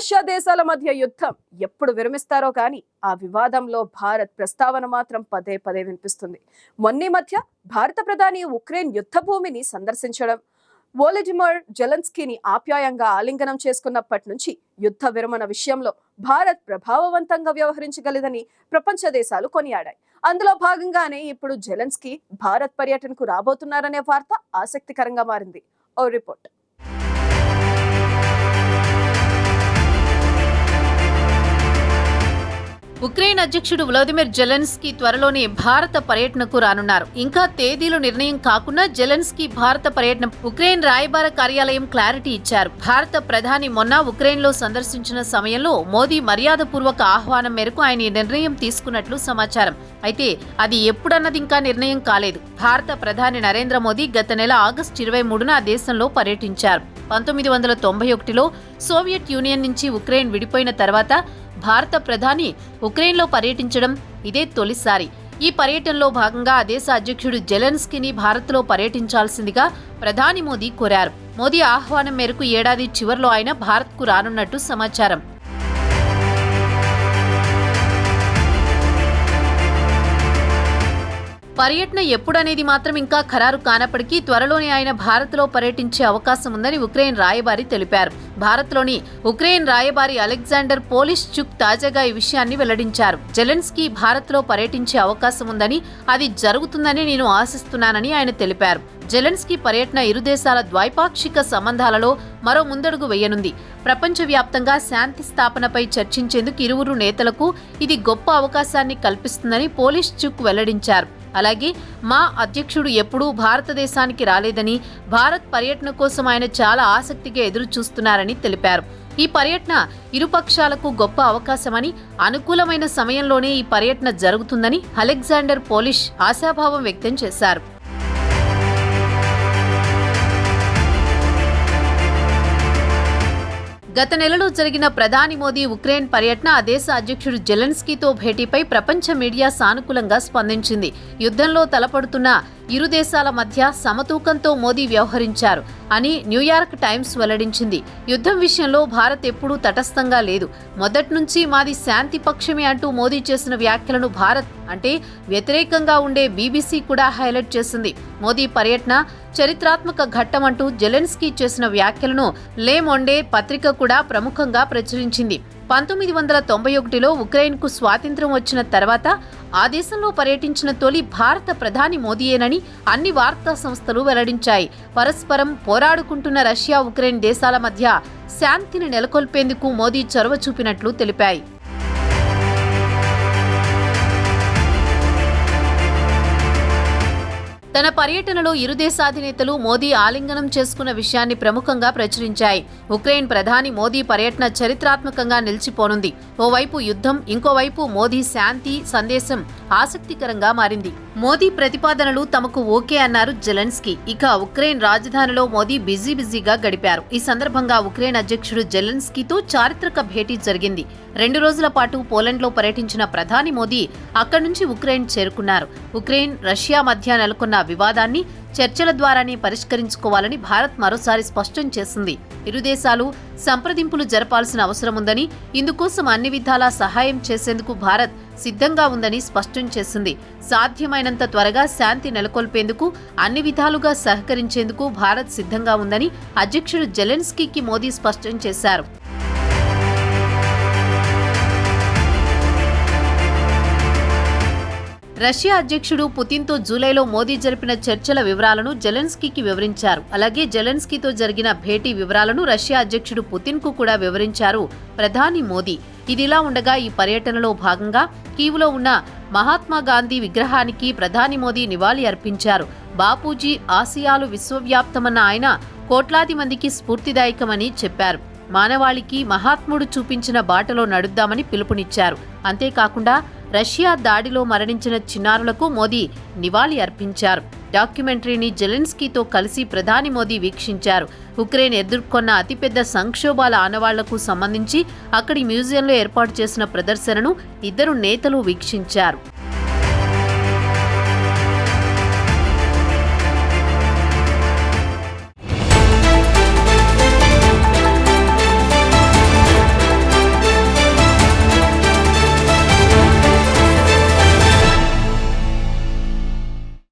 దేశాల మధ్య యుద్ధం ఎప్పుడు విరమిస్తారో కానీ ఆ వివాదంలో భారత్ ప్రస్తావన మాత్రం పదే పదే వినిపిస్తుంది. మొన్నీ మధ్య భారత ప్రధాని ఉక్రెయిన్ యుద్ధ భూమిని సందర్శించడం వోలడిమర్ జెలెన్స్కీని ఆప్యాయంగా ఆలింగనం చేసుకున్నప్పటి నుంచి యుద్ధ విరమణ విషయంలో భారత్ ప్రభావవంతంగా వ్యవహరించగలదని ప్రపంచ దేశాలు కొనియాడాయి. అందులో భాగంగానే ఇప్పుడు జెలెన్స్కీ భారత్ పర్యటనకు రాబోతున్నారనే వార్త ఆసక్తికరంగా మారింది. ఓ రిపోర్ట్. ఉక్రెయిన్ అధ్యక్షుడు వ్లాదిమిర్ జెలెన్స్కీ త్వరలోనే భారత పర్యటనకు రానున్నారు. ఇంకా తేదీలు నిర్ణయం కాకుండా జెలెన్స్కీ భారత పర్యటన ఉక్రెయిన్ రాయబార కార్యాలయం క్లారిటీ ఇచ్చారు. భారత ప్రధాని మొన్న ఉక్రెయిన్లో సందర్శించిన సమయంలో మోదీ మర్యాదపూర్వక ఆహ్వానం మేరకు ఆయన ఈ నిర్ణయం తీసుకున్నట్లు సమాచారం. అయితే అది ఎప్పుడన్నది ఇంకా నిర్ణయం కాలేదు. భారత ప్రధాని నరేంద్ర మోదీ గత నెల ఆగస్టు ఇరవై మూడున ఆ దేశంలో పర్యటించారు. పంతొమ్మిది వందల తొంభై ఒకటిలో సోవియట్ యూనియన్ నుంచి ఉక్రెయిన్ విడిపోయిన తర్వాత భారత ప్రధాని ఉక్రెయిన్లో పర్యటించడం ఇదే తొలిసారి. ఈ పర్యటనలో భాగంగా ఆ దేశ అధ్యక్షుడు జెలెన్స్కీని భారత్లో పర్యటించాల్సిందిగా ప్రధాని మోదీ కోరారు. మోదీ ఆహ్వానం మేరకు ఏడాది చివరిలో ఆయన భారత్కు రానున్నట్టు సమాచారం. పర్యటన ఎప్పుడనేది మాత్రం ఇంకా ఖరారు కానప్పటికీ త్వరలోనే ఆయన భారత్లో పర్యటించే అవకాశం ఉందని ఉక్రెయిన్ రాయబారి తెలిపారు. భారత్లోని ఉక్రెయిన్ రాయబారి అలెగ్జాండర్ పోలిష్ చుక్ తాజాగా ఈ విషయాన్ని వెల్లడించారు. జెలెన్స్కీ భారత్లో పర్యటించే అవకాశం ఉందని అది జరుగుతుందని నేను ఆశిస్తున్నానని ఆయన తెలిపారు. జెలెన్స్కీ పర్యటన ఇరు దేశాల ద్వైపాక్షిక సంబంధాలలో మరో ముందడుగు వేయనుంది. ప్రపంచవ్యాప్తంగా శాంతి స్థాపనపై చర్చించేందుకు ఇరువురు నేతలకు ఇది గొప్ప అవకాశాన్ని కల్పిస్తుందని పోలీస్ చుక్ వెల్లడించారు. అలాగే మా అధ్యక్షుడు ఎప్పుడూ భారతదేశానికి రాలేదని భారత్ పర్యటన కోసం ఆయన చాలా ఆసక్తిగా ఎదురు చూస్తున్నారని తెలిపారు. ఈ పర్యటన ఇరుపక్షాలకు గొప్ప అవకాశమని అనుకూలమైన సమయంలోనే ఈ పర్యటన జరుగుతుందని అలెగ్జాండర్ పోలిష్ ఆశాభావం వ్యక్తం చేశారు. గత నెలలో జరిగిన ప్రధాని మోదీ ఉక్రెయిన్ పర్యటన ఆ దేశ అధ్యక్షుడు జెలెన్స్కీతో భేటీపై ప్రపంచ మీడియా సానుకూలంగా స్పందించింది. యుద్ధంలో తలపడుతున్న ఇరు దేశాల మధ్య సమతూకంతో మోదీ వ్యవహరించారు అని న్యూయార్క్ టైమ్స్ వెల్లడించింది. యుద్ధం విషయంలో భారత్ ఎప్పుడూ తటస్థంగా లేదు. మొదట్నుంచి మాది శాంతి పక్షమే అంటూ మోదీ చేసిన వ్యాఖ్యలను భారత్ అంటే వ్యతిరేకంగా ఉండే బీబీసీ కూడా హైలైట్ చేసింది. మోదీ పర్యటన చరిత్రాత్మక ఘట్టం అంటూ జెలెన్స్కీ చేసిన వ్యాఖ్యలను లేమొండే పత్రిక కూడా ప్రముఖంగా ప్రచురించింది. పంతొమ్మిది వందల తొంభై ఒకటిలో ఉక్రెయిన్కు స్వాతంత్ర్యం వచ్చిన తర్వాత ఆ దేశంలో పర్యటించిన తొలి భారత ప్రధాని మోదీయేనని అన్ని వార్తా సంస్థలు వెల్లడించాయి. పరస్పరం పోరాడుకుంటున్న రష్యా ఉక్రెయిన్ దేశాల మధ్య శాంతిని నెలకొల్పేందుకు మోదీ చొరవ చూపినట్లు తెలిపాయి. తన పర్యటనలో ఇరు దేశాధినేతలు మోదీ ఆలింగనం చేసుకున్న విషయాన్ని ప్రముఖంగా ప్రచురించాయి. ఉక్రెయిన్ ప్రధాని మోదీ పర్యటన చరిత్రాత్మకంగా నిలిచిపోనుంది. ఓవైపు యుద్ధం ఇంకోవైపు మోదీ శాంతి సందేశం ఆసక్తికరంగా మారింది. మోదీ ప్రతిపాదనలు తమకు ఓకే అన్నారు జెలెన్స్కీ. ఇక ఉక్రెయిన్ రాజధానిలో మోదీ బిజీ బిజీగా గడిపారు. ఈ సందర్భంగా ఉక్రెయిన్ అధ్యక్షుడు జెలెన్స్కీతో చారిత్రక భేటీ జరిగింది. రెండు రోజుల పాటు పోలాండ్లో పర్యటించిన ప్రధాని మోదీ అక్కడి నుంచి ఉక్రెయిన్ చేరుకున్నారు. ఉక్రెయిన్ రష్యా మధ్య నెలకొన్న వివాదాన్ని చర్చల ద్వారానే పరిష్కరించుకోవాలని భారత్ మరోసారి స్పష్టం చేసింది. ఇరు దేశాలు సంప్రదింపులు జరపాల్సిన అవసరం ఉందని ఇందుకోసం అన్ని విధాలా సహాయం చేసేందుకు భారత్ సిద్ధంగా ఉందని స్పష్టం చేసింది. సాధ్యమైనంత త్వరగా శాంతి నెలకొల్పేందుకు అన్ని విధాలుగా సహకరించేందుకు భారత్ సిద్ధంగా ఉందని అధ్యక్షుడు జెలెన్స్కీకి మోదీ స్పష్టం చేశారు. రష్యా అధ్యక్షుడు పుతిన్తో జూలైలో మోదీ జరిపిన చర్చల వివరాలను జెలెన్స్కీకి వివరించారు. అలాగే జెలెన్స్కీతో జరిగిన భేటీ వివరాలను రష్యా అధ్యక్షుడు పుతిన్కు కూడా వివరించారు ప్రధాని మోదీ. ఇదిలా ఉండగా ఈ పర్యటనలో భాగంగా కీవులో ఉన్న మహాత్మా గాంధీ విగ్రహానికి ప్రధాని మోదీ నివాళి అర్పించారు. బాపూజీ ఆసియాలు విశ్వవ్యాప్తమన్న ఆయన కోట్లాది మందికి స్ఫూర్తిదాయకమని చెప్పారు. మానవాళికి మహాత్ముడు చూపించిన బాటలో నడుద్దామని పిలుపునిచ్చారు. అంతేకాకుండా రష్యా దాడిలో మరణించిన చిన్నారులకు మోదీ నివాళి అర్పించారు. డాక్యుమెంటరీని జెలెన్స్కీతో కలిసి ప్రధాని మోదీ వీక్షించారు. ఉక్రెయిన్ ఎదుర్కొన్న అతిపెద్ద సంక్షోభాల ఆనవాళ్ళకు సంబంధించి అక్కడి మ్యూజియంలో ఏర్పాటు చేసిన ప్రదర్శనను ఇద్దరు నేతలు వీక్షించారు.